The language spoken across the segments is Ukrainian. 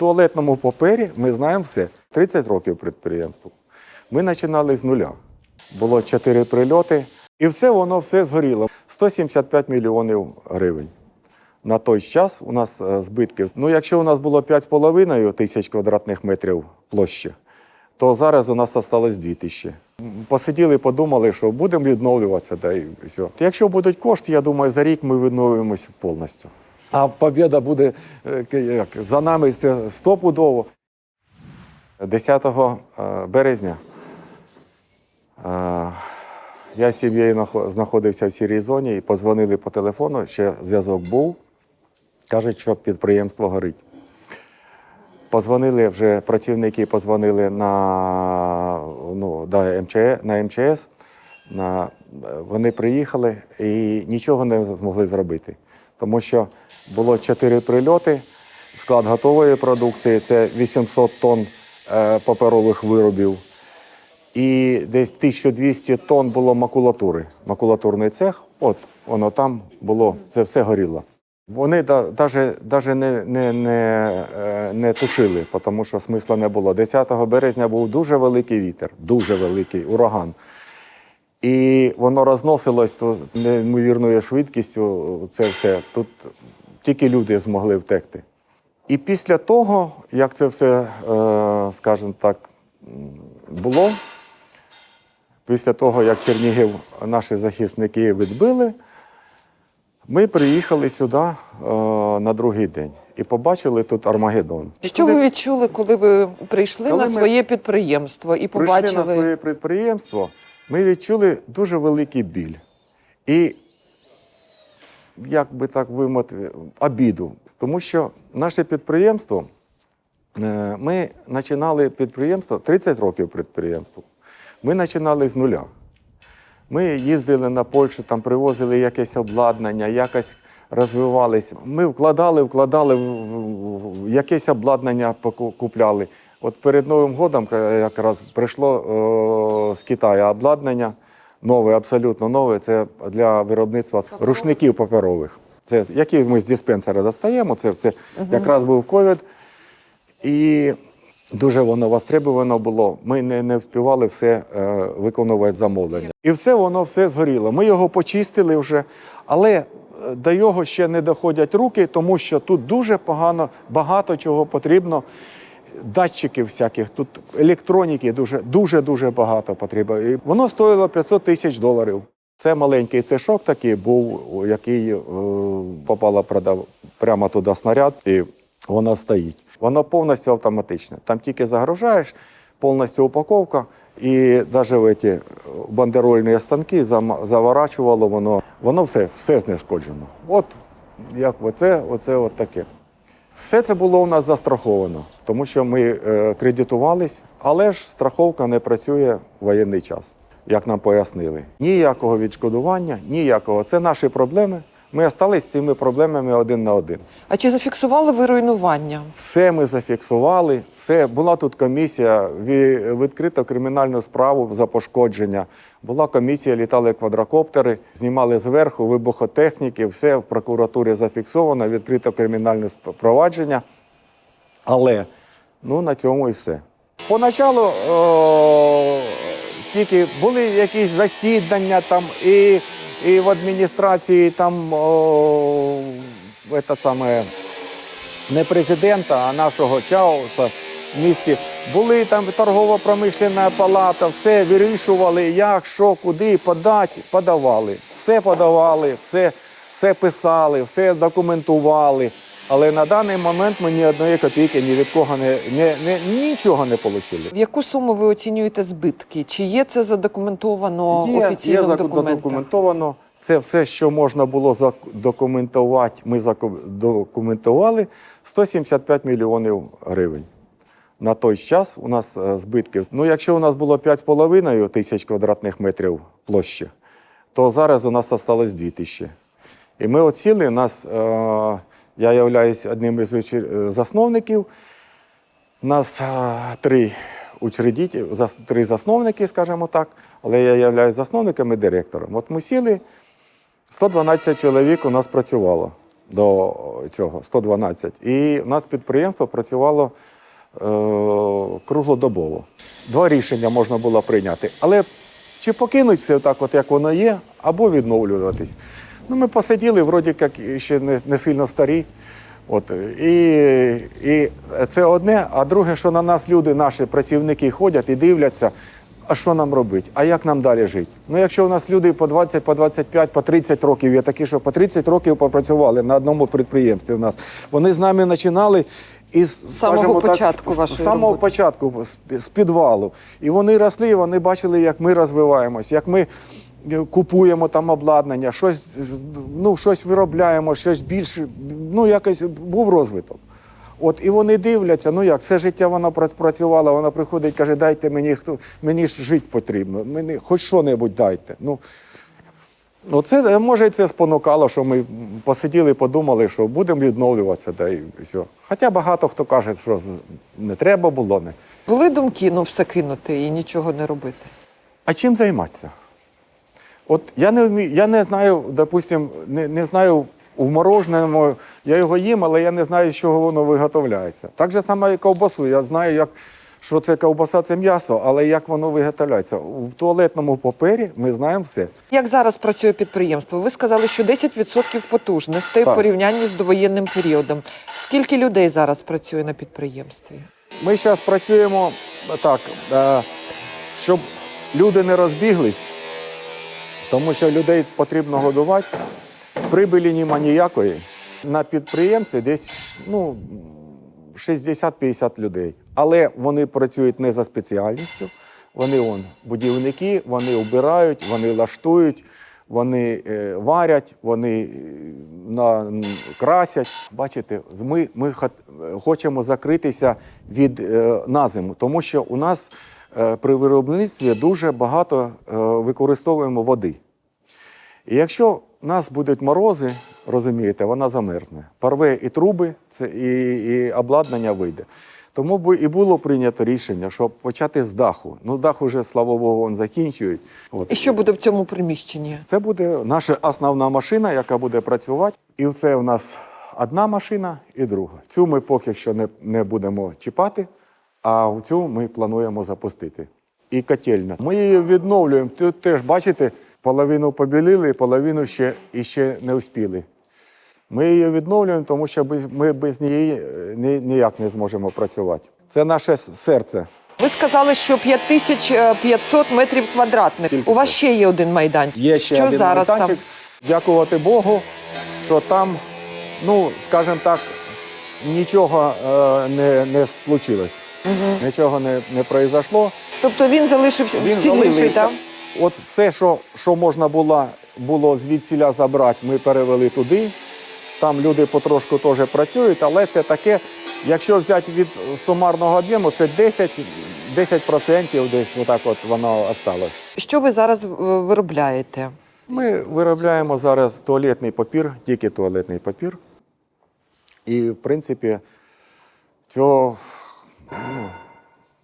туалетному папері ми знаємо все. 30 років підприємству. Ми починали з нуля. Було 4 прильоти, і все воно все згоріло. 175 мільйонів гривень. На той час у нас е, збитків. Ну, якщо у нас було 5,5 тисяч квадратних метрів площі, то зараз у нас залишилось 2 тисячі. Посиділи, подумали, що будемо відновлюватися, да і все. Якщо будуть кошти, я думаю, за рік ми відновимося повністю. А побіда буде е, як, за нами стопудово. 10 е, березня е, я з сім'єю знаходився в сірій зоні і позвонили по телефону, ще зв'язок був. Кажуть, що підприємство горить. Позвонили вже працівники, позвонили на, ну, да, МЧС, на МЧС. На, вони приїхали і нічого не змогли зробити. Тому що було чотири прильоти, склад готової продукції це 800 тонн е, паперових виробів. І десь 1200 тонн було макулатури. Макулатурний цех, от воно там було, це все горіло. Вони навіть не, не, не, е, не тушили, тому що смисла не було. 10 березня був дуже великий вітер, дуже великий ураган. І воно розносилось то з неймовірною швидкістю. Це все. Тут тільки люди змогли втекти. І після того, як це все, е, скажімо так, було, після того, як Чернігів наші захисники відбили, ми приїхали сюди е, на другий день і побачили тут Армагеддон. Що ви відчули, коли ви прийшли Коли на своє підприємство і прийшли на своє підприємство, ми відчули дуже великий біль. І, як би так вимовити, обіду. Тому що наше підприємство, е, ми починали підприємство 30 років підприємству. Ми починали з нуля. Ми їздили на Польщу, там привозили якесь обладнання, якось розвивались. Ми вкладали, вкладали в, якесь обладнання, купляли. От перед Новим годом якраз прийшло з Китаю обладнання нове, абсолютно нове. Це для виробництва рушників паперових. Це які ми з диспенсера достаємо. Це все якраз був ковід. І дуже воно востребовано було. Ми не, не встигали все е, виконувати замовлення. І все воно все згоріло. Ми його почистили вже, але е, до його ще не доходять руки, тому що тут дуже погано, багато чого потрібно. Датчиків всяких, тут електроніки дуже дуже багато потрібно. І воно стоїло 500 тисяч доларів. Це маленький цешок такий був, який е, попала продав прямо туди снаряд, і воно стоїть. Воно повністю автоматичне. Там тільки загружаєш, повністю упаковка, і навіть в ці бандерольні станки заворачувало воно. Воно все, все знешкоджено. От як оце, оце от таке. Все це було у нас застраховано, тому що ми е, кредитувались, але ж страховка не працює в воєнний час, як нам пояснили. Ніякого відшкодування, ніякого. Це наші проблеми. Ми залишилися з цими проблемами один на один. А чи зафіксували ви руйнування? Все ми зафіксували. Все була тут комісія, ві- відкрито кримінальну справу за пошкодження. Була комісія, літали квадрокоптери, знімали зверху вибухотехніки. Все в прокуратурі зафіксовано, відкрито кримінальне провадження. Але ну на цьому і все. Поначалу о, тільки були якісь засідання там і, і в адміністрації там о, це саме не президента, а нашого Чауса в місті. Були там торгово-промишлена палата, все вирішували, як, що, куди подати, подавали. Все подавали, все, все писали, все документували. Але на даний момент ми ні одної копійки ні від кого не, не, не нічого не отримали. В яку суму ви оцінюєте збитки? Чи є це задокументовано Є, офіційно є задокументовано. Це все, що можна було задокументувати, ми задокументували 175 мільйонів гривень. На той час у нас е, збитків. Ну, якщо у нас було 5,5 тисяч квадратних метрів площі, то зараз у нас залишилось 2 тисячі. І ми оціли, нас, е, я являюсь одним із е, засновників. У нас три учредителі, зас- три засновники, скажімо так, але я являюсь засновником і директором. От ми сіли, 112 чоловік у нас працювало. до цього 112. І в нас підприємство працювало е, круглодобово. Два рішення можна було прийняти. Але чи покинуть все так, от як воно є, або відновлюватись. Ну, ми посиділи, вроді як ще не, не сильно старі. От, і, і це одне, а друге, що на нас люди, наші працівники ходять і дивляться, а що нам робити, а як нам далі жити? Ну, якщо у нас люди по 20, по 25, по 30 років, є такі, що по 30 років попрацювали на одному підприємстві у нас, вони з нами починали із самого початку з, вашої з самого роботи. початку, з, з підвалу. І вони росли, і вони бачили, як ми розвиваємось, як ми купуємо там обладнання, щось, ну, щось виробляємо, щось більше. Ну, якось був розвиток. От і вони дивляться, ну як, все життя вона працювала, вона приходить, каже, дайте мені хто, мені ж жити потрібно, мені хоч що-небудь дайте. Ну, Оце, може, це спонукало, що ми посиділи, подумали, що будемо відновлюватися, да і все. Хоча багато хто каже, що не треба було. Не. Були думки, ну все кинути і нічого не робити. А чим займатися? От я не вмію, я не знаю, допустим, не, не знаю в мороженому, я його їм, але я не знаю, з чого воно виготовляється. Так же саме і ковбасу. Я знаю, як, що це ковбаса, це м'ясо, але як воно виготовляється. В туалетному папері ми знаємо все. Як зараз працює підприємство? Ви сказали, що 10% потужностей в порівнянні з довоєнним періодом. Скільки людей зараз працює на підприємстві? Ми зараз працюємо так, е, щоб люди не розбіглись, тому що людей потрібно годувати. Прибилі нема ніякої. На підприємстві десь ну, 60-50 людей. Але вони працюють не за спеціальністю. Вони он, будівники, вони вбирають, вони лаштують, вони е, варять, вони е, на, красять. Бачите, ми, ми е, хочемо закритися від е, на зиму, тому що у нас при виробництві дуже багато е, використовуємо води. І якщо в нас будуть морози, розумієте, вона замерзне. Порве і труби, це, і, і обладнання вийде. Тому бу- і було прийнято рішення, щоб почати з даху. Ну, дах уже, слава Богу, он закінчують. От. І що буде в цьому приміщенні? Це буде наша основна машина, яка буде працювати. І це у нас одна машина і друга. Цю ми поки що не, не будемо чіпати, а цю ми плануємо запустити. І котельня. Ми її відновлюємо. Тут теж, бачите, половину побілили, половину ще, і ще не успіли. Ми її відновлюємо, тому що ми без неї е, ніяк не зможемо працювати. Це наше серце. Ви сказали, що 5500 метрів квадратних. Тільки У вас ще є один майданчик. Є ще що один зараз майданчик. Дякувати Богу, що там, ну, скажімо так, нічого е, не, не случилось. Нічого не, не произошло. Тобто він залишився Він залишився. так? От все, що, що можна було, було звідсіля забрати, ми перевели туди. Там люди потрошку теж працюють, але це таке, якщо взяти від сумарного об'єму, це 10, 10% десь отак от воно осталось. Що ви зараз виробляєте? Ми виробляємо зараз туалетний папір, тільки туалетний папір. І, в принципі, цього ну,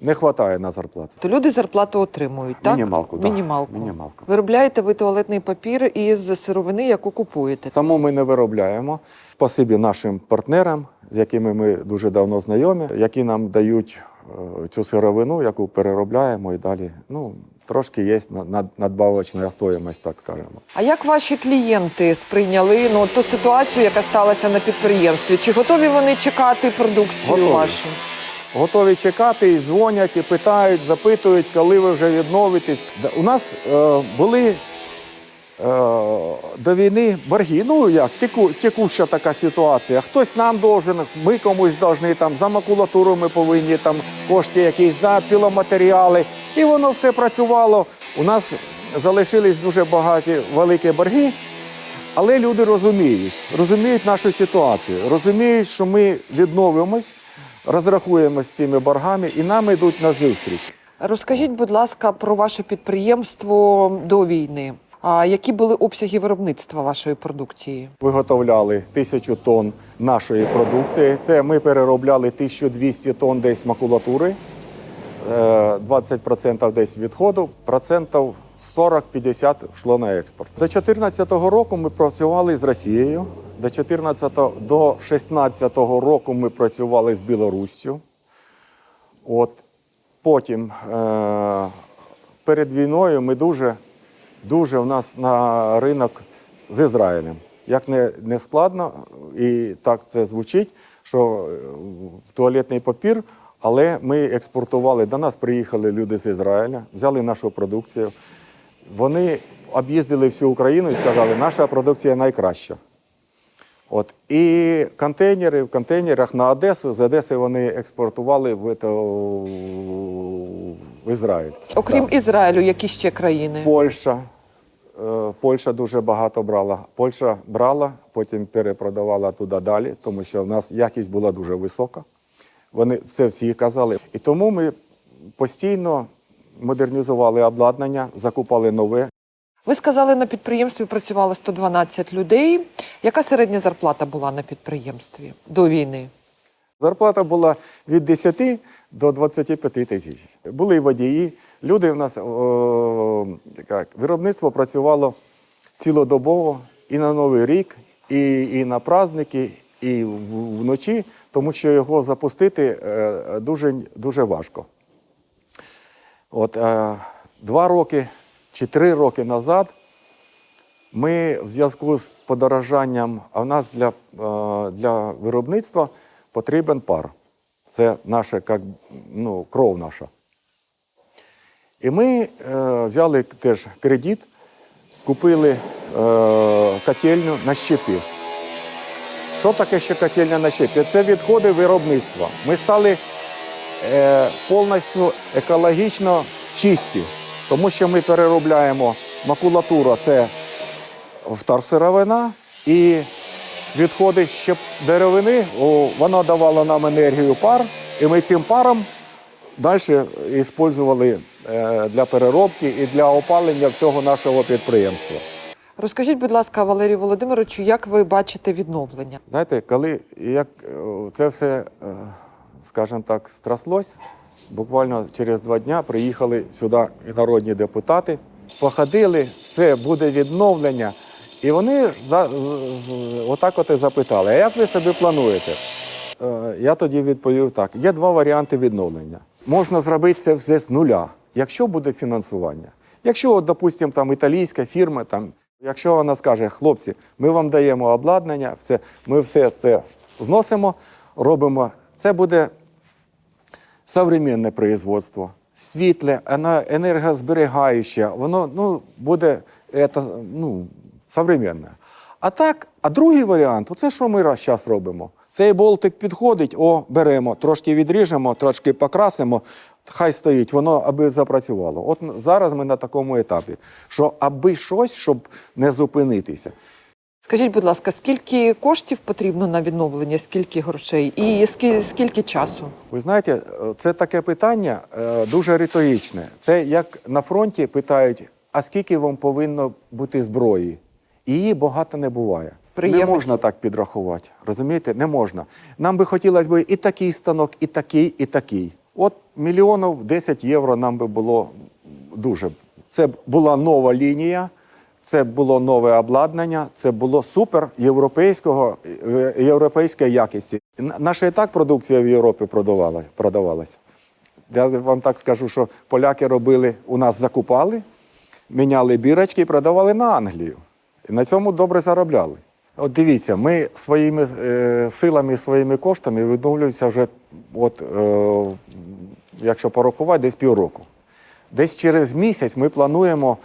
не вистачає на зарплату. То люди зарплату отримують, так? Мінімалку, да. Мінімалку. Мінімалку. Виробляєте ви туалетний папір із сировини, яку купуєте. Саму ми не виробляємо. Спасибі нашим партнерам, з якими ми дуже давно знайомі, які нам дають е, цю сировину, яку переробляємо і далі. Ну, трошки є над- над- надбавочна стоїмость, так скажемо. А як ваші клієнти сприйняли ну, ту ситуацію, яка сталася на підприємстві? Чи готові вони чекати продукцію Готові. вашу? Готові чекати, і дзвонять, і питають, запитують, коли ви вже відновитесь. У нас е, були е, до війни борги. Ну як, теку, текуща така ситуація. Хтось нам должен, ми комусь должны, там, за макулатуру ми повинні там, кошти якісь, за піломатеріали. І воно все працювало. У нас залишились дуже багаті великі борги. Але люди розуміють, розуміють нашу ситуацію, розуміють, що ми відновимось, розрахуємось з цими боргами і нам йдуть на зустріч. Розкажіть, будь ласка, про ваше підприємство до війни. А які були обсяги виробництва вашої продукції? Виготовляли тисячу тонн нашої продукції. Це ми переробляли 1200 тонн десь макулатури, е, 20% десь відходу, процентів 40-50 йшло на експорт. До 2014 року ми працювали з Росією. До 14 до 16 року ми працювали з Білоруссю. От потім е- перед війною ми дуже, дуже в нас на ринок з Ізраїлем. Як не, не складно, і так це звучить, що е, туалетний папір, але ми експортували. До нас приїхали люди з Ізраїля, взяли нашу продукцію. Вони об'їздили всю Україну і сказали, наша продукція найкраща. От. І контейнери в контейнерах на Одесу, з Одеси вони експортували в, ето, в Ізраїль. Окрім Ізраїлю, які ще країни? Польща. Е, Польща дуже багато брала. Польща брала, потім перепродавала туди далі, тому що в нас якість була дуже висока. Вони це всі казали. І тому ми постійно модернізували обладнання, закупали нове. Ви сказали, на підприємстві працювало 112 людей. Яка середня зарплата була на підприємстві до війни? Зарплата була від 10 до 25 тисяч. Були і водії. Люди в нас о, як, виробництво працювало цілодобово і на Новий рік, і, і на праздники, і вночі, тому що його запустити е, дуже, дуже важко. От е, два роки чи три роки назад ми в зв'язку з подорожанням, а в нас для, е, для виробництва потрібен пар. Це наша як, ну, кров наша. І ми е, взяли теж кредит, купили е, котельню на щепі. Що таке ще котельня на щепі? Це відходи виробництва. Ми стали повністю екологічно чисті, тому що ми переробляємо макулатуру, це вторсировина і відходи ще деревини. Вона давала нам енергію пар, і ми цим паром далі використовували е, для переробки і для опалення всього нашого підприємства. Розкажіть, будь ласка, Валерію Володимировичу, як ви бачите відновлення? Знаєте, коли як е, це все, е, скажімо так, страслось, буквально через два дні приїхали сюди народні депутати, походили, все, буде відновлення. І вони за, з- з- отак от і запитали, а як ви собі плануєте? Е, Я тоді відповів так: є два варіанти відновлення. Можна зробити це все з нуля, якщо буде фінансування. Якщо, допустимо, там італійська фірма, там, якщо вона скаже, хлопці, ми вам даємо обладнання, все, ми все це зносимо, робимо, це буде современне производство, світле, енергозберігаюче, воно ну, буде это, ну, современне. А так, а другий варіант, оце що ми зараз робимо? Цей болтик підходить, о, беремо, трошки відріжемо, трошки покрасимо, хай стоїть, воно аби запрацювало. От зараз ми на такому етапі, що аби щось, щоб не зупинитися. Скажіть, будь ласка, скільки коштів потрібно на відновлення, скільки грошей і скільки, скільки часу? Ви знаєте, це таке питання е, дуже риторичне. Це як на фронті питають: а скільки вам повинно бути зброї? Її багато не буває. Приємно. Не можна так підрахувати. Розумієте? Не можна. Нам би хотілося б і такий станок, і такий, і такий. От мільйонів 10 євро нам би було дуже. Це була нова лінія, це було нове обладнання, це було супер європейського, е, європейської якості. Наша і так продукція в Європі продавала, продавалася. Я вам так скажу, що поляки робили, у нас закупали, міняли бірочки і продавали на Англію. І на цьому добре заробляли. От дивіться, ми своїми е, силами, своїми коштами відновлюємося вже, от, е, якщо порахувати, десь півроку. Десь через місяць ми плануємо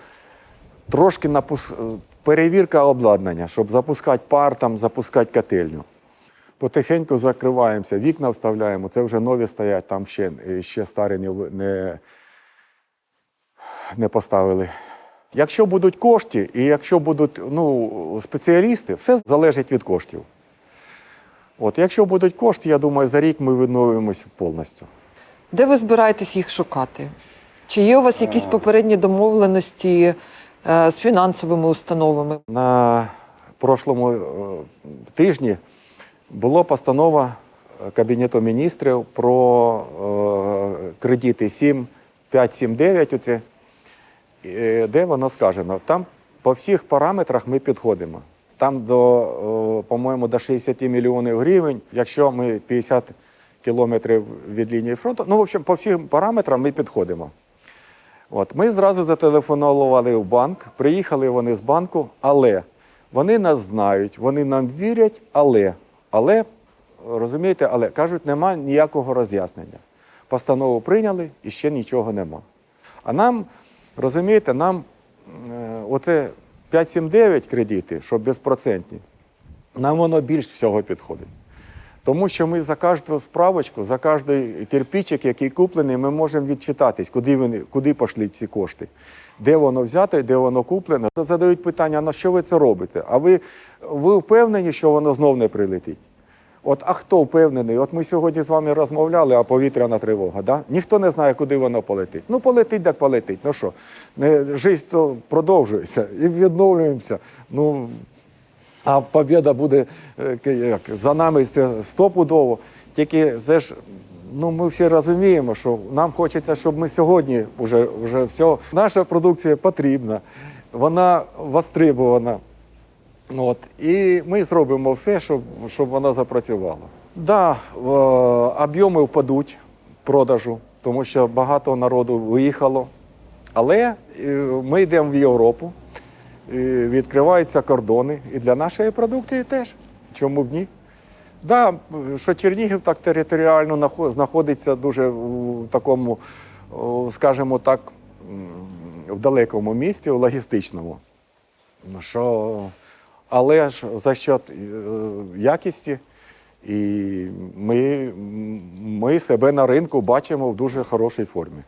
трошки напус... е, перевірка обладнання, щоб запускати пар, там, запускати котельню. Потихеньку закриваємося, вікна вставляємо, це вже нові стоять, там ще, е, ще старі не, не, не поставили. Якщо будуть кошти і якщо будуть ну, спеціалісти, все залежить від коштів. От, якщо будуть кошти, я думаю, за рік ми відновимося повністю. Де ви збираєтесь їх шукати? Чи є у вас якісь попередні домовленості е, з фінансовими установами? На прошлому е, тижні була постанова е, Кабінету міністрів про е, кредити 7, 5, 7, 9. Оце. е, де воно скажено. Там по всіх параметрах ми підходимо. Там до, по-моєму, до 60 мільйонів гривень, якщо ми 50 кілометрів від лінії фронту. Ну, в общем, по всім параметрам ми підходимо. От, ми зразу зателефонували в банк, приїхали вони з банку, але вони нас знають, вони нам вірять, але, але, розумієте, але кажуть, нема ніякого роз'яснення. Постанову прийняли і ще нічого нема. А нам, розумієте, нам е, оце 5-7-9 кредити, що безпроцентні, нам воно більш всього підходить. Тому що ми за кожну справочку, за кожний кирпичик, який куплений, ми можемо відчитатись, куди вони, куди пішли ці кошти, де воно взято, де воно куплено. Задають питання, на що ви це робите? А ви, ви впевнені, що воно знов не прилетить? От, а хто впевнений? От ми сьогодні з вами розмовляли, а повітряна тривога. Да? Ніхто не знає, куди воно полетить. Ну, полетить, так полетить. Ну що, життя продовжується і відновлюємося. Ну, а побіда буде е, як, за нами стопудово. Тільки це ж, ну ми всі розуміємо, що нам хочеться, щоб ми сьогодні вже, вже все. Наша продукція потрібна, вона востребована. От, і ми зробимо все, щоб, щоб вона запрацювала. Да, е, об'єми впадуть продажу, тому що багато народу виїхало. Але е, ми йдемо в Європу, відкриваються кордони. І для нашої продукції теж. Чому б ні? Да, що Чернігів так територіально знаходиться дуже в такому, скажімо так, в далекому місті, в логістичному. Що, але ж за счет е, якісті, і ми, ми себе на ринку бачимо в дуже хорошій формі.